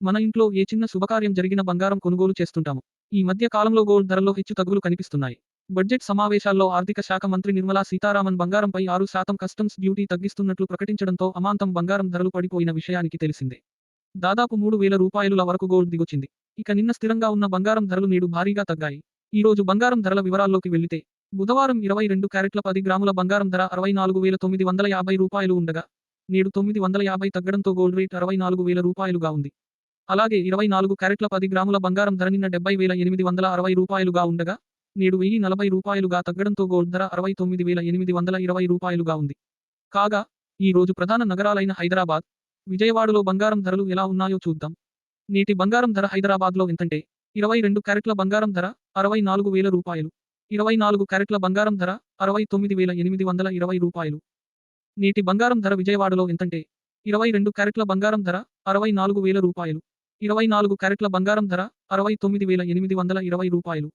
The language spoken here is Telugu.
మన ఇంట్లో ఏ చిన్న శుభకార్యం జరిగిన బంగారం కొనుగోలు చేస్తుంటాము. ఈ మధ్య కాలంలో గోల్డ్ ధరల్లో హెచ్చు తగ్గులు కనిపిస్తున్నాయి. బడ్జెట్ సమావేశాల్లో ఆర్థిక శాఖ మంత్రి నిర్మలా సీతారామన్ బంగారంపై ఆరు శాతం కస్టమ్స్ డ్యూటీ తగ్గిస్తున్నట్లు ప్రకటించడంతో అమాంతం బంగారం ధరలు పడిపోయిన విషయానికి తెలిసిందే. దాదాపు మూడు వేల రూపాయలుల వరకు గోల్డ్ దిగొచ్చింది. ఇక నిన్న స్థిరంగా ఉన్న బంగారం ధరలు నేడు భారీగా తగ్గాయి. ఈ రోజు బంగారం ధరల వివరాల్లోకి వెళ్ళితే బుధవారం ఇరవై రెండు క్యారెట్ల పది గ్రాముల బంగారం ధర అరవై నాలుగు వేల తొమ్మిది వందల యాభై రూపాయలు ఉండగా నేడు తొమ్మిది వందల యాభై తగ్గడంతో గోల్డ్ రేట్ అరవై నాలుగు వేల రూపాయలుగా ఉంది. అలాగే ఇరవై నాలుగు క్యారెట్ల పది గ్రాముల బంగారం ధర నిన్న డెబ్బై వేల ఎనిమిది వందల అరవై రూపాయలుగా ఉండగా నేడు వెయ్యి నలభై రూపాయలుగా తగ్గడంతో గోల్డ్ ధర అరవై తొమ్మిది వేల ఎనిమిది వందల ఇరవై రూపాయలుగా ఉంది. కాగా ఈ రోజు ప్రధాన నగరాలైన హైదరాబాద్ విజయవాడలో బంగారం ధరలు ఎలా ఉన్నాయో చూద్దాం. నేటి బంగారం ధర హైదరాబాద్లో ఎంతంటే ఇరవై రెండు క్యారెట్ల బంగారం ధర అరవై నాలుగు వేల రూపాయలు ఇరవై నాలుగు క్యారెట్ల బంగారం ధర అరవై తొమ్మిది వేల ఎనిమిది వందల ఇరవై రూపాయలు. నేటి బంగారం ధర విజయవాడలో ఎంతంటే ఇరవై రెండు క్యారెట్ల బంగారం ధర అరవై నాలుగు వేల రూపాయలు. ఇరవై నాలుగు క్యారెట్ల బంగారం ధర అరవై తొమ్మిది వేల ఎనిమిది వందల ఇరవై రూపాయలు.